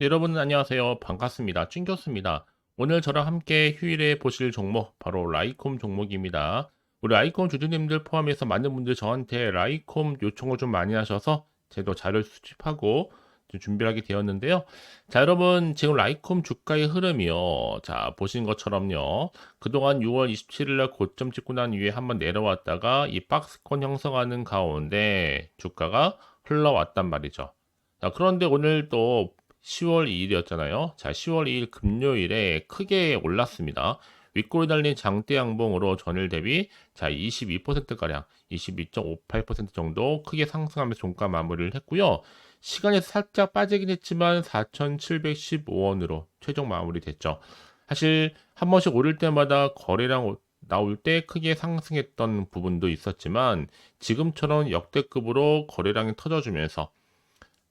네, 여러분 안녕하세요. 반갑습니다. 찐교수입니다. 오늘 저랑 함께 휴일에 보실 종목 바로 라이콤 종목입니다. 우리 라이콤 주주님들 포함해서 많은 분들 저한테 라이콤 요청을 좀 많이 하셔서 제도 자료를 수집하고 좀 준비를 하게 되었는데요. 자, 여러분 지금 라이콤 주가의 흐름이요. 자, 보신 것처럼요. 그동안 6월 27일 날 고점 찍고 난 이후에 한번 내려왔다가 이 박스권 형성하는 가운데 주가가 흘러왔단 말이죠. 자, 그런데 오늘 또 10월 2일이었잖아요. 자, 10월 2일 금요일에 크게 올랐습니다. 윗골이 달린 장대 양봉으로 전일 대비 자 22%가량 22.58% 정도 크게 상승하면서 종가 마무리를 했고요. 시간이 살짝 빠지긴 했지만 4,715원으로 최종 마무리됐죠. 사실 한 번씩 오를 때마다 거래량 나올 때 크게 상승했던 부분도 있었지만 지금처럼 역대급으로 거래량이 터져주면서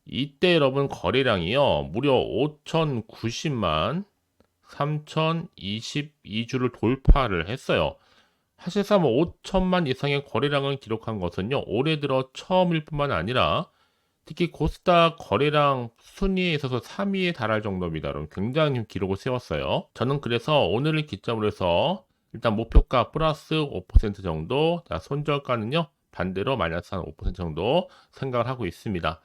이때 여러분 거래량이요 무려 5,090만 3,022주를 돌파를 했어요. 사실상 5천만 뭐 이상의 거래량을 기록한 것은요 올해 들어 처음일 뿐만 아니라 특히 코스닥 거래량 순위에 있어서 3위에 달할 정도입니다. 여러분 굉장히 기록을 세웠어요. 저는 그래서 오늘을 기점으로 해서 일단 목표가 플러스 5% 정도, 자 손절가는요 반대로 마이너스 한 5% 정도 생각을 하고 있습니다.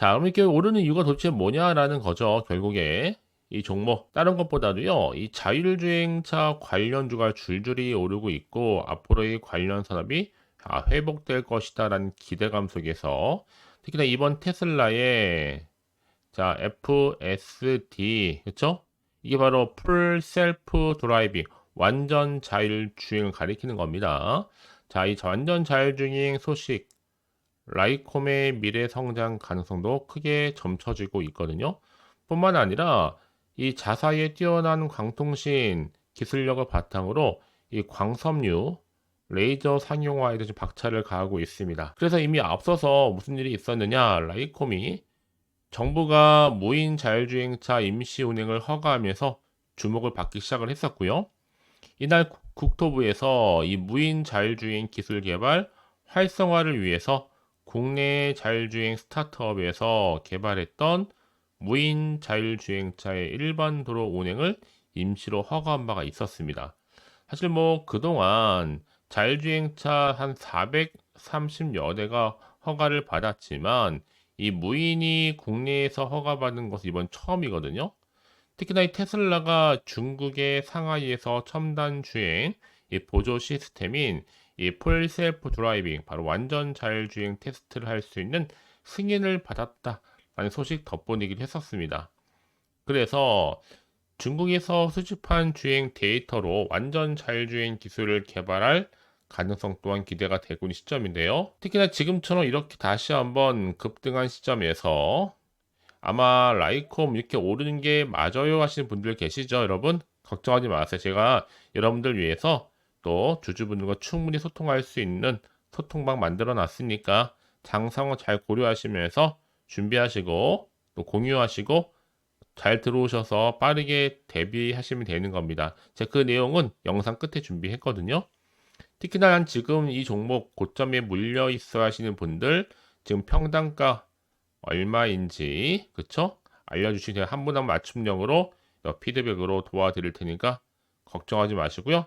자, 그럼 이렇게 오르는 이유가 도대체 뭐냐라는 거죠. 결국에 이 종목 다른 것보다도요. 이 자율주행차 관련주가 줄줄이 오르고 있고 앞으로의 관련 산업이 아, 회복될 것이다라는 기대감 속에서 특히나 이번 테슬라의 자 FSD 그렇죠? 이게 바로 풀 셀프 드라이빙 완전 자율 주행을 가리키는 겁니다. 자, 이 완전 자율 주행 소식 라이콤의 미래 성장 가능성도 크게 점쳐지고 있거든요. 뿐만 아니라 이 자사의 뛰어난 광통신 기술력을 바탕으로 이 광섬유 레이저 상용화에도 좀 박차를 가하고 있습니다. 그래서 이미 앞서서 무슨 일이 있었느냐 라이콤이 정부가 무인 자율주행차 임시 운행을 허가하면서 주목을 받기 시작을 했었고요. 이날 국토부에서 이 무인 자율주행 기술 개발 활성화를 위해서 국내 자율주행 스타트업에서 개발했던 무인 자율주행차의 일반 도로 운행을 임시로 허가한 바가 있었습니다. 사실 뭐 그동안 자율주행차 한 430여 대가 허가를 받았지만 이 무인이 국내에서 허가받은 것은 이번 처음이거든요. 특히나 이 테슬라가 중국의 상하이에서 첨단 주행 보조 시스템인 이 풀 셀프 드라이빙 바로 완전 자율주행 테스트를 할 수 있는 승인을 받았다라는 소식 덧보내기를 했었습니다. 그래서 중국에서 수집한 주행 데이터로 완전 자율주행 기술을 개발할 가능성 또한 기대가 되고 있는 시점인데요. 특히나 지금처럼 이렇게 다시 한번 급등한 시점에서 아마 라이콤 이렇게 오르는 게 맞아요 하시는 분들 계시죠, 여러분? 걱정하지 마세요. 제가 여러분들 위해서 또 주주분들과 충분히 소통할 수 있는 소통방 만들어 놨으니까 장상을 잘 고려하시면서 준비하시고 또 공유하시고 잘 들어오셔서 빠르게 대비하시면 되는 겁니다. 제가 그 내용은 영상 끝에 준비했거든요. 특히나 지금 이 종목 고점에 물려 있어 하시는 분들 지금 평단가 얼마인지 그쵸? 알려주시면 한분한 맞춤형으로 피드백으로 도와드릴 테니까 걱정하지 마시고요.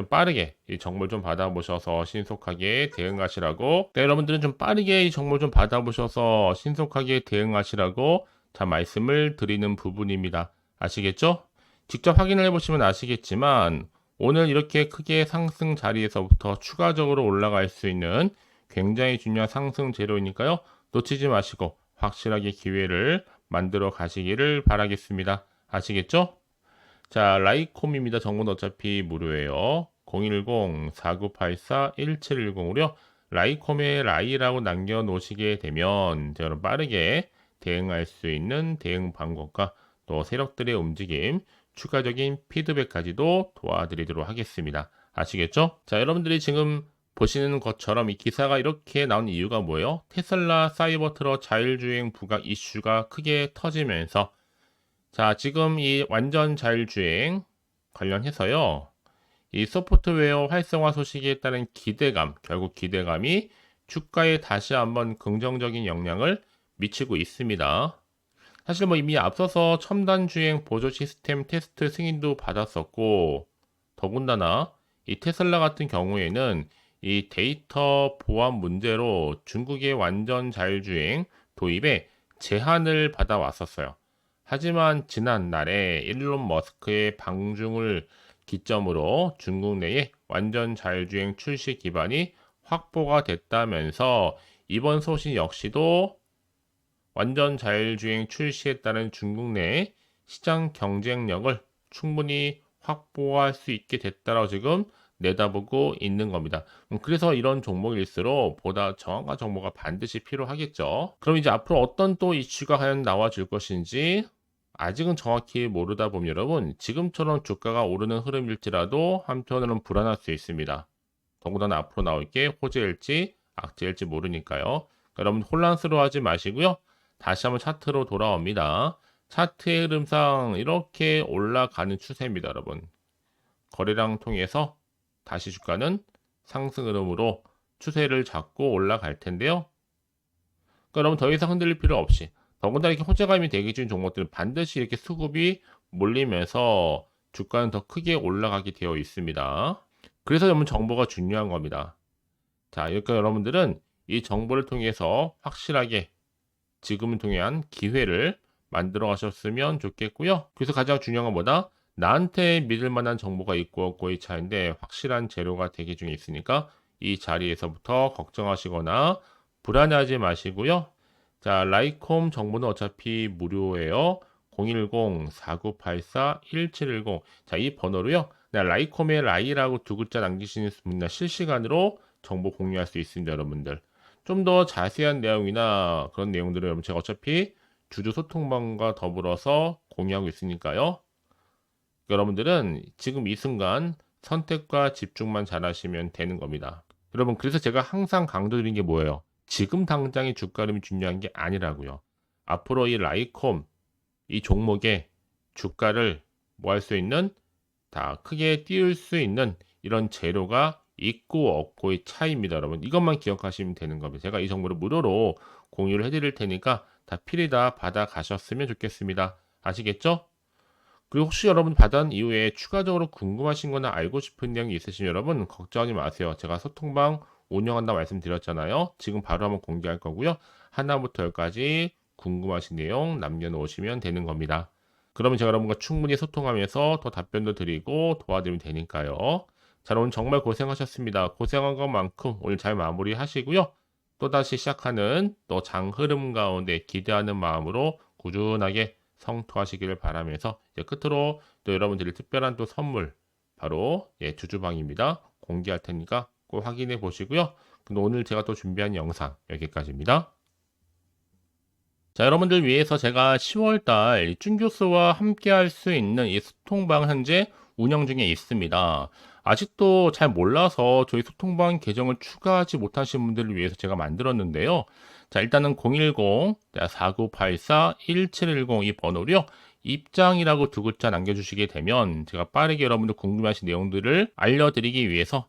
좀 빠르게 이 정보를 좀 받아보셔서 신속하게 대응하시라고 네, 여러분들은 좀 빠르게 이 정보를 좀 받아보셔서 신속하게 대응하시라고 자 말씀을 드리는 부분입니다. 아시겠죠? 직접 확인을 해보시면 아시겠지만 오늘 이렇게 크게 상승 자리에서부터 추가적으로 올라갈 수 있는 굉장히 중요한 상승 재료이니까요. 놓치지 마시고 확실하게 기회를 만들어 가시기를 바라겠습니다. 아시겠죠? 자, 라이콤입니다. 정보는 어차피 무료예요. 010-4984-1710으로 라이콤의 라이라고 남겨놓으시게 되면 저는 빠르게 대응할 수 있는 대응 방법과 또 세력들의 움직임, 추가적인 피드백까지도 도와드리도록 하겠습니다. 아시겠죠? 자, 여러분들이 지금 보시는 것처럼 이 기사가 이렇게 나온 이유가 뭐예요? 테슬라 사이버트럭 자율주행 부각 이슈가 크게 터지면서 자, 지금 이 완전 자율주행 관련해서요. 이 소프트웨어 활성화 소식에 따른 기대감, 결국 기대감이 주가에 다시 한번 긍정적인 영향을 미치고 있습니다. 사실 뭐 이미 앞서서 첨단 주행 보조 시스템 테스트 승인도 받았었고 더군다나 이 테슬라 같은 경우에는 이 데이터 보안 문제로 중국의 완전 자율주행 도입에 제한을 받아왔었어요. 하지만 지난 날에 일론 머스크의 방중을 기점으로 중국 내에 완전 자율주행 출시 기반이 확보가 됐다면서 이번 소식 역시도 완전 자율주행 출시에 따른 중국 내 시장 경쟁력을 충분히 확보할 수 있게 됐다라고 지금 내다보고 있는 겁니다. 음, 그래서 이런 종목일수록 보다 정확한 정보가 반드시 필요하겠죠. 그럼 이제 앞으로 어떤 또 이슈가 과연 나와줄 것인지 아직은 정확히 모르다 보면 여러분 지금처럼 주가가 오르는 흐름일지라도 한편으로는 불안할 수 있습니다. 더군다나 앞으로 나올 게 호재일지 악재일지 모르니까요. 그러니까 여러분 혼란스러워하지 마시고요. 다시 한번 차트로 돌아옵니다. 차트의 흐름상 이렇게 올라가는 추세입니다, 여러분. 거래량 통해서 다시 주가는 상승 흐름으로 추세를 잡고 올라갈 텐데요. 그러니까 여러분 더 이상 흔들릴 필요 없이 더군다나 이렇게 호재감이 대기 중인 종목들은 반드시 이렇게 수급이 몰리면서 주가는 더 크게 올라가게 되어 있습니다. 그래서 여러분 정보가 중요한 겁니다. 자, 그러니까 여러분들은 이 정보를 통해서 확실하게 지금을 통한 기회를 만들어 가셨으면 좋겠고요. 그래서 가장 중요한 건 뭐다? 나한테 믿을 만한 정보가 있고 없고의 차인데 확실한 재료가 대기 중에 있으니까 이 자리에서부터 걱정하시거나 불안해하지 마시고요. 자, 라이콤 정보는 어차피 무료예요. 010-4984-1710. 자, 이 번호로요. 네, 라이콤의 라이라고 두 글자 남기시는 분이나 실시간으로 정보 공유할 수 있습니다, 여러분들. 좀 더 자세한 내용이나 그런 내용들을 여러분 제가 어차피 주주 소통방과 더불어서 공유하고 있으니까요. 여러분들은 지금 이 순간 선택과 집중만 잘하시면 되는 겁니다. 여러분, 그래서 제가 항상 강조드린 게 뭐예요? 지금 당장의 주가 흐름이 중요한 게 아니라고요. 앞으로 이 라이콤 이 종목의 주가를 뭐 할 수 있는 다 크게 띄울 수 있는 이런 재료가 있고 없고의 차이입니다, 여러분. 이것만 기억하시면 되는 겁니다. 제가 이 정보를 무료로 공유를 해드릴 테니까 다 필히 다 받아 가셨으면 좋겠습니다. 아시겠죠? 그리고 혹시 여러분 받은 이후에 추가적으로 궁금하신 거나 알고 싶은 내용이 있으시면 여러분 걱정하지 마세요. 제가 소통방 운영한다 말씀드렸잖아요. 지금 바로 한번 공개할 거고요. 하나부터 열까지 궁금하신 내용 남겨놓으시면 되는 겁니다. 그러면 제가 여러분과 충분히 소통하면서 더 답변도 드리고 도와드리면 되니까요. 자, 오늘 정말 고생하셨습니다. 고생한 것만큼 오늘 잘 마무리 하시고요. 또다시 시작하는 또 장 흐름 가운데 기대하는 마음으로 꾸준하게 성토하시기를 바라면서 이제 끝으로 또 여러분들이 특별한 또 선물 바로 예, 주주방입니다. 공개할 테니까 꼭 확인해 보시고요. 근데 오늘 제가 또 준비한 영상 여기까지입니다. 자, 여러분들 위해서 제가 10월달 쭌교수와 함께 할 수 있는 이 소통방 현재 운영 중에 있습니다. 아직도 잘 몰라서 저희 소통방 계정을 추가하지 못하신 분들을 위해서 제가 만들었는데요. 자, 일단은 010-4984-1710 이 번호로요. 입장이라고 두 글자 남겨주시게 되면 제가 빠르게 여러분들 궁금하신 내용들을 알려드리기 위해서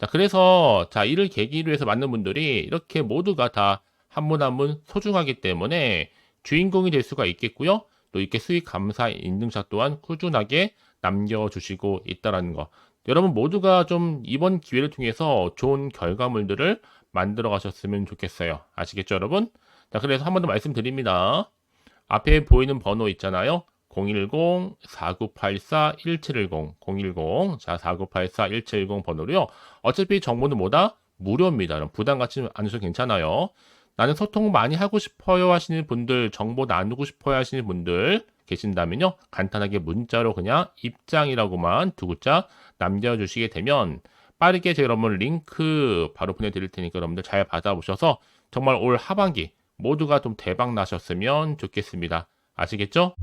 자, 그래서 자, 이를 계기로 해서 많은 분들이 이렇게 모두가 다한분한분 소중하기 때문에 주인공이 될 수가 있겠고요. 또 이렇게 수익 감사 인증샷 또한 꾸준하게 남겨주시고 있다라는 거. 여러분 모두가 좀 이번 기회를 통해서 좋은 결과물들을 만들어 가셨으면 좋겠어요. 아시겠죠, 여러분? 자, 그래서 한 번 더 말씀드립니다. 앞에 보이는 번호 있잖아요. 010-4984-1710, 010, 자, 4984-1710 번호로요. 어차피 정보는 뭐다? 무료입니다. 부담 갖지 않으셔도 괜찮아요. 나는 소통 많이 하고 싶어요 하시는 분들, 정보 나누고 싶어요 하시는 분들 계신다면요. 간단하게 문자로 그냥 입장이라고만 두 글자 남겨주시게 되면 빠르게 제가 여러분 링크 바로 보내드릴 테니까 여러분들 잘 받아보셔서 정말 올 하반기 모두가 좀 대박 나셨으면 좋겠습니다. 아시겠죠?